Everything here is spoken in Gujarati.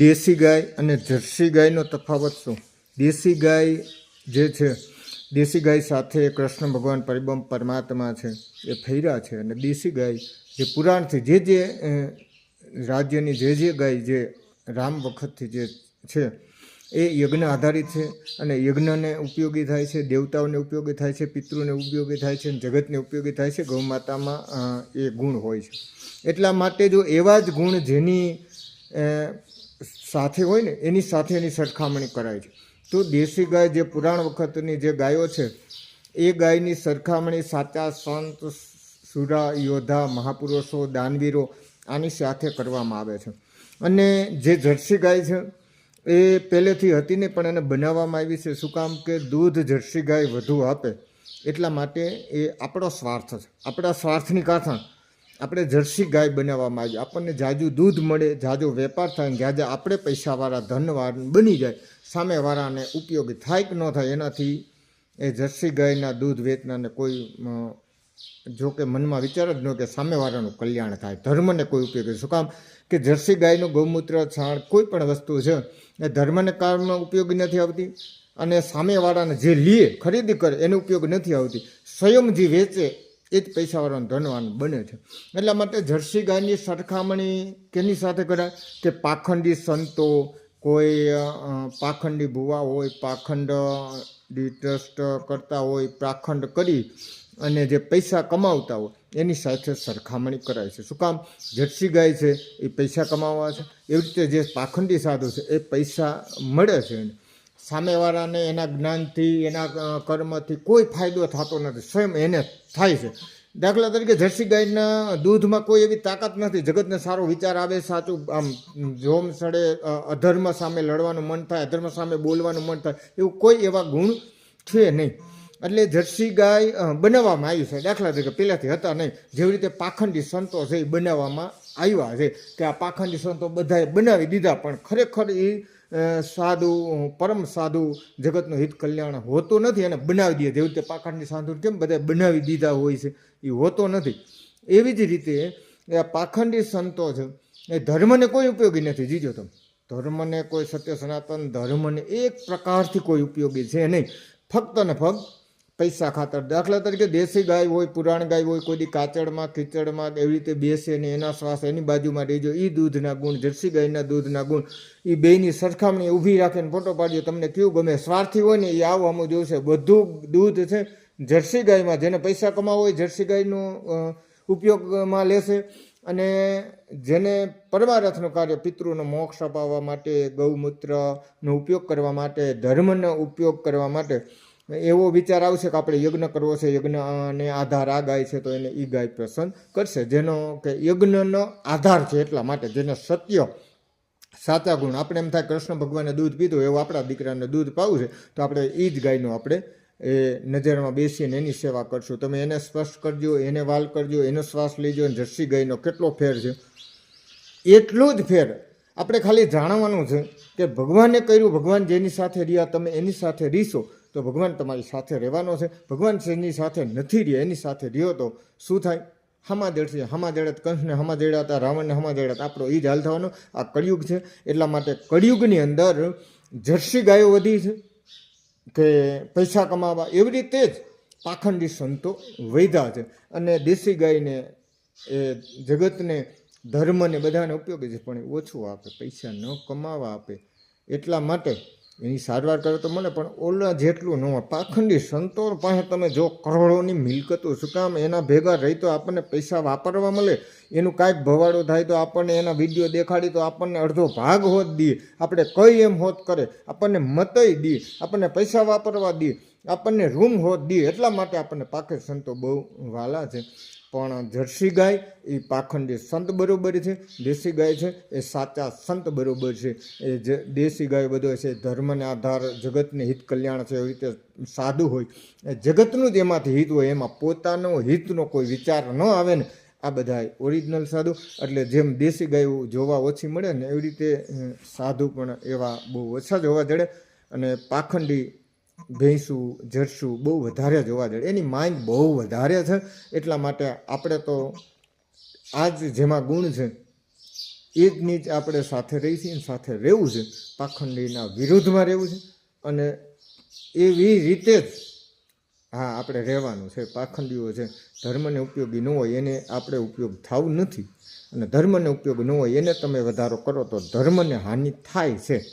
દેશી ગાય અને જર્સી ગાયનો તફાવત શું? દેશી ગાય જે છે, દેશી ગાય સાથે કૃષ્ણ ભગવાન પરિબમ પરમાત્મા છે, એ ફૈરા છે. અને દેશી ગાય જે પુરાણથી જે જે રાજ્યની જે જે ગાય જે રામ વખતથી જે છે, એ યજ્ઞ આધારિત છે અને યજ્ઞને ઉપયોગી થાય છે, દેવતાઓને ઉપયોગી થાય છે, પિતૃને ઉપયોગી થાય છે અને જગતને ઉપયોગી થાય છે, ગૌમાતામાં એ ગુણ હોય છે. એટલા માટે જો એવા જ ગુણ જેની સાથે હોય ને, એની સાથે એની સરખામણી કરાય છે. તો દેશી ગાય જે પુરાણ વખતની જે ગાયો છે, એ ગાયની સરખામણી સાચા સંત સુરા, યોદ્ધા, મહાપુરુષો, દાનવીરો આની સાથે કરવામાં આવે છે. અને જે જર્સી ગાય છે, એ પહેલેથી હતી ને પણ એને બનાવવામાં આવી છે. શું કામ કે દૂધ જર્સી ગાય વધુ આપે, એટલા માટે એ આપણો સ્વાર્થ છે. આપણા સ્વાર્થની કાથા આપણે જર્સી ગાય બનાવવામાં આવી. આપણને જાજુ દૂધ મળે, જાજો વેપાર થાય ને જાજા આપણે પૈસાવાળા ધનવાન બની જાય. સામેવાળાને ઉપયોગી થાય કે ન થાય એનાથી એ જર્સી ગાયના દૂધ વેચનારને કોઈ જો કે મનમાં વિચાર જ ન કે સામેવાળાનું કલ્યાણ થાય. ધર્મને કોઈ ઉપયોગી શું કામ? કે જર્સી ગાયનું ગૌમૂત્ર, છાણ કોઈ પણ વસ્તુ છે, એ ધર્મને કારણમાં ઉપયોગી નથી આવતી અને સામેવાળાને જે લે, ખરીદી કરે, એનો ઉપયોગ નથી આવતી. સ્વયં જે વેચે એ જ પૈસાવાળાનું ધનવાન બને છે. એટલા માટે જર્સી ગાયની સરખામણી કેની સાથે કરાય? કે પાખંડી સંતો કોઈ પાખંડી ભુવા હોય, પાખંડ ટ્રસ્ટ કરતા હોય પાખંડ કરી અને જે પૈસા કમાવતા હોય, એની સાથે સરખામણી કરાય છે. શું કામ? જર્સી ગાય છે, એ પૈસા કમાવવા છે. એવી રીતે જે પાખંડી સાધુ છે, એ પૈસા મળે છે એને. સામેવાળાને એના જ્ઞાનથી, એના કર્મથી કોઈ ફાયદો થતો નથી. સ્વયં એને થાય છે. દાખલા તરીકે જર્સી ગાયના દૂધમાં કોઈ એવી તાકાત નથી. જગતને સારો વિચાર આવે, સાચું, આમ, જોમ સડે અધર્મ સામે લડવાનું મન થાય, અધર્મ સામે બોલવાનું મન થાય, એવું કોઈ એવા ગુણ છે નહીં. એટલે જર્સી ગાય બનાવવામાં આવી છે. દાખલા તરીકે પહેલાંથી હતા નહીં. જેવી રીતે પાખંડી સંતો છે એ બનાવવામાં આવ્યા છે કે આ પાખંડી સંતો બધાએ બનાવી દીધા પણ ખરેખર એ સાધુ, પરમ સાધુ જગતનું હિત કલ્યાણ હોતું નથી અને બનાવી દે. જેવી રીતે પાખંડની સાધુ કેમ બધા બનાવી દીધા હોય છે એ હોતો નથી. એવી જ રીતે એ પાખંડી સંતો છે એ ધર્મને કોઈ ઉપયોગી નથી. જીજો તમે. ધર્મને કોઈ સત્ય સનાતન ધર્મને એક પ્રકારથી કોઈ ઉપયોગી છે નહીં. ફક્ત ને ફક્ત પૈસા ખાતર. દાખલા તરીકે દેશી ગાય હોય, પુરાણ ગાય હોય, કોઈ કાચડમાં ખીચડમાં, એવી રીતે બેસે ને એના શ્વાસ એની બાજુમાં રહેજો એ દૂધના ગુણ, જર્સી ગાયના દૂધના ગુણ એ બેયની સરખામણી ઊભી રાખીને ફોટો પાડ્યો, તમને કેવું ગમે? સ્વાર્થી હોય ને એ આવું અમુક જોશે બધું દૂધ છે, જર્સી ગાયમાં જેને પૈસા કમાવો હોય, જર્સી ગાયનું ઉપયોગમાં લેશે અને જેને પરમારથનું કાર્ય, પિતૃનો મોક્ષ અપાવવા માટે, ગૌમૂત્રનો ઉપયોગ કરવા માટે, ધર્મનો ઉપયોગ કરવા માટે એવો વિચાર આવશે કે આપણે યજ્ઞ કરવો છે, યજ્ઞને આધાર આ ગાય છે તો એને એ ગાય પસંદ કરશે. જેનો કે યજ્ઞનો આધાર છે એટલા માટે જેને સત્ય સાચા ગુણ. આપણે એમ થાય કૃષ્ણ ભગવાને દૂધ પીધું, એવું આપણા દીકરાને દૂધ પાવું છે, તો આપણે એ જ ગાયનું આપણે એ નજરમાં બેસીને એની સેવા કરશું. તમે એને સ્પર્શ કરજો, એને વાલ કરજો, એનો શ્વાસ લેજો, અને જર્સી ગાયનો કેટલો ફેર છે? એટલો જ ફેર. આપણે ખાલી જાણવાનું છે કે ભગવાને કર્યું, ભગવાન જેની સાથે રહ્યા, તમે એની સાથે રીશો. તો ભગવાન તમારી સાથે રહેવાનો છે. ભગવાન શ્રીની સાથે નથી રહ્યા, એની સાથે રહ્યો તો શું થાય? હમા દેડશે હમા દેડત કંસને હમા દેડાતા રાવણને હમા દેડાત આપણો એ જ હાલ થવાનો. આ કળિયુગ છે, એટલા માટે કળિયુગની અંદર જર્સી ગાયો વધી છે કે પૈસા કમાવા, એવી રીતે જ પાખંડી સંતો વૈધા છે. અને દેશી ગાયને એ જગતને, ધર્મને બધાને ઉપયોગી છે, પણ ઓછું આપે, પૈસા ન કમાવા આપે. એટલા માટે એની સારવાર કરે તો મળે, પણ ઓલા જેટલું ન પાખંડી સંતો પાસે તમે જો કરોડોની મિલકતો શું કામ એના ભેગા રહી તો આપણને પૈસા વાપરવા મળે? એનું કાંઈક ભવાડો થાય તો આપણને એના વીડિયો દેખાડી તો આપણને અડધો ભાગ હોત દઈએ આપણે કઈ એમ હોત કરે. આપણને મતય દઈએ આપણને પૈસા વાપરવા દઈએ આપણને રૂમ હોત દે. એટલા માટે આપણને પાકે સંતો બહુ વાલા છે. પણ જર્સી ગાય એ પાખંડી સંત બરોબર છે, દેશી ગાય છે, એ સાચા સંત બરોબર છે. એ જે દેશી ગાય બધો છે ધર્મને આધાર, જગતને હિત કલ્યાણ છે, એવી રીતે સાદું હોય. એ જગતનું જ એમાંથી હિત હોય, એમાં પોતાનો હિતનો કોઈ વિચાર ન આવે ને, આ બધા ઓરિજિનલ સાધુ. એટલે જેમ દેશી ગાયો જોવા ઓછી મળે ને, એવી રીતે સાધુ પણ એવા બહુ ઓછા જોવા જડે. અને પાખંડી ભેંસું, જરસું બહુ વધારે જોવા જોઈએ એની માંગ બહુ વધારે છે. એટલા માટે આપણે તો આ જ જેમાં ગુણ છે એ જ આપણે સાથે રહી છીએ સાથે રહેવું છે. પાખંડીના વિરુદ્ધમાં રહેવું છે અને એવી રીતે જ હા, આપણે રહેવાનું છે. પાખંડીઓ છે, ધર્મને ઉપયોગી ન હોય એને આપણે ઉપયોગ થવું નથી. અને ધર્મને ઉપયોગ ન હોય એને તમે વધારો કરો તો ધર્મને હાનિ થાય છે.